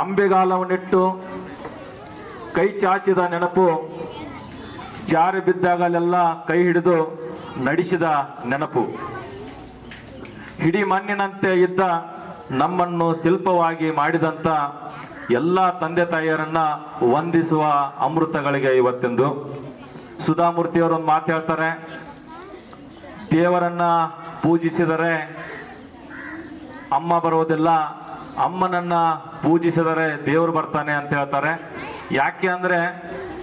ಅಂಬೆಗಾಲವನ್ನಿಟ್ಟು ಕೈ ಚಾಚಿದ ನೆನಪು ಜಾರಿ ಬಿದ್ದಾಗಲೆಲ್ಲ ಕೈ ಹಿಡಿದು ನಡೆಸಿದ ನೆನಪು. ಹಿಡಿ ಮಣ್ಣಿನಂತೆ ಇದ್ದ ನಮ್ಮನ್ನು ಶಿಲ್ಪವಾಗಿ ಮಾಡಿದಂಥ ಎಲ್ಲ ತಂದೆ ತಾಯಿಯರನ್ನ ವಂದಿಸುವ ಅಮೃತಗಳಿಗೆ ಇವತ್ತೆಂದು. ಸುಧಾಮೂರ್ತಿಯವರು ಒಂದು ಮಾತು ಹೇಳ್ತಾರೆ, ದೇವರನ್ನ ಪೂಜಿಸಿದರೆ ಅಮ್ಮ ಬರುವುದಿಲ್ಲ ಅಮ್ಮನನ್ನ ಪೂಜಿಸಿದರೆ ದೇವರು ಬರ್ತಾನೆ ಅಂತ ಹೇಳ್ತಾರೆ. ಯಾಕೆ ಅಂದ್ರೆ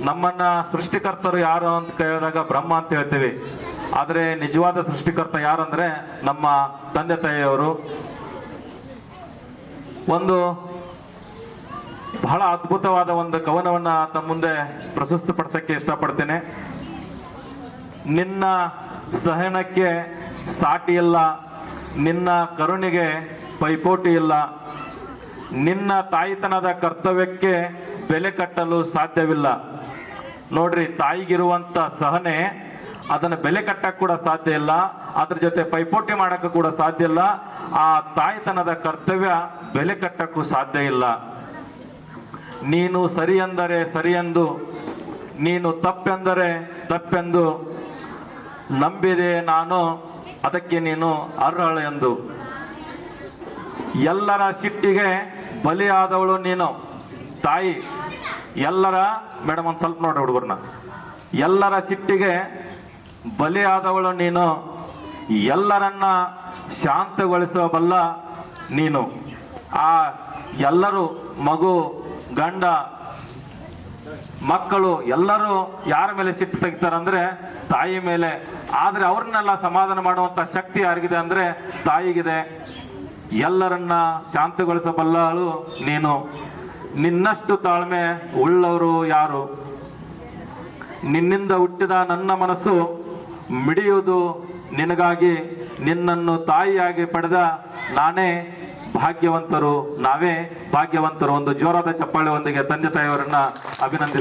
ನಮ್ಮನ್ನ ಸೃಷ್ಟಿಕರ್ತರು ಯಾರು ಅಂತ ಕೇಳಿದಾಗ ಬ್ರಹ್ಮ ಅಂತ ಹೇಳ್ತೀವಿ. ಆದರೆ ನಿಜವಾದ ಸೃಷ್ಟಿಕರ್ತ ಯಾರಂದ್ರೆ ನಮ್ಮ ತಂದೆ ತಾಯಿಯವರು. ಒಂದು ಬಹಳ ಅದ್ಭುತವಾದ ಒಂದು ಕವನವನ್ನ ತಮ್ಮ ಮುಂದೆ ಪ್ರಸ್ತುತಪಡಿಸಕ್ಕೆ ಇಷ್ಟಪಡ್ತೇನೆ. ನಿನ್ನ ಸಹನಕ್ಕೆ ಸಾಟಿ ಇಲ್ಲ ನಿನ್ನ ಕರುಣಿಗೆ ಪೈಪೋಟಿ ಇಲ್ಲ ನಿನ್ನ ತಾಯಿತನದ ಕರ್ತವ್ಯಕ್ಕೆ ಬೆಲೆ ಕಟ್ಟಲು ಸಾಧ್ಯವಿಲ್ಲ. ನೋಡ್ರಿ, ತಾಯಿಗಿರುವಂತ ಸಹನೆ ಅದನ್ನು ಬೆಲೆ ಕಟ್ಟಕ್ಕೆ ಕೂಡ ಸಾಧ್ಯ ಇಲ್ಲ, ಅದ್ರ ಜೊತೆ ಪೈಪೋಟಿ ಮಾಡಕ್ಕೆ ಕೂಡ ಸಾಧ್ಯ ಇಲ್ಲ, ಆ ತಾಯಿತನದ ಕರ್ತವ್ಯ ಬೆಲೆ ಕಟ್ಟಕ್ಕೂ ಸಾಧ್ಯ ಇಲ್ಲ. ನೀನು ಸರಿ ಎಂದರೆ ಸರಿಯೆಂದು, ನೀನು ತಪ್ಪೆಂದರೆ ತಪ್ಪೆಂದು ನಂಬಿದೆ ನಾನು, ಅದಕ್ಕೆ ನೀನು ಅರ್ಹಳೆ ಎಂದು ಎಲ್ಲರ ಸಿಟ್ಟಿಗೆ ಬಲಿಯಾದವಳು ನೀನು. ತಾಯಿ, ಎಲ್ಲರ, ಮೇಡಮ್ ಒಂದು ಸ್ವಲ್ಪ ನೋಡಿ ಹುಡುಗರನ್ನ ಎಲ್ಲರ ಸಿಟ್ಟಿಗೆ ಬಲಿಯಾದವಳು ನೀನು. ಎಲ್ಲರನ್ನ ಶಾಂತಗೊಳಿಸಬಲ್ಲ ನೀನು. ಆ ಎಲ್ಲರೂ ಮಗು, ಗಂಡ, ಮಕ್ಕಳು ಎಲ್ಲರೂ ಯಾರ ಮೇಲೆ ಸಿಟ್ಟು ತೆಗಿತಾರಂದ್ರೆ ತಾಯಿ ಮೇಲೆ. ಆದರೆ ಅವ್ರನ್ನೆಲ್ಲ ಸಮಾಧಾನ ಮಾಡುವಂತ ಶಕ್ತಿ ಯಾರಿಗಿದೆ ಅಂದ್ರೆ ತಾಯಿಗಿದೆ. ಎಲ್ಲರನ್ನ ಶಾಂತಗೊಳಿಸಬಲ್ಲಳು ನೀನು. ನಿನ್ನಷ್ಟು ತಾಳ್ಮೆ ಉಳ್ಳವರು ಯಾರು? ನಿನ್ನಿಂದ ಹುಟ್ಟಿದ ನನ್ನ ಮನಸ್ಸು ಮಿಡಿಯುವುದು ನಿನಗಾಗಿ. ನಿನ್ನನ್ನು ತಾಯಿಯಾಗಿ ಪಡೆದ ನಾನೇ ಭಾಗ್ಯವಂತರು. ನಾವೇ ಭಾಗ್ಯವಂತರು. ಒಂದು ಜೋರಾದ ಚಪ್ಪಾಳೆ ಒಂದಿಗೆ ತಂದೆ ತಾಯಿಯವರನ್ನ ಅಭಿನಂದಿಸ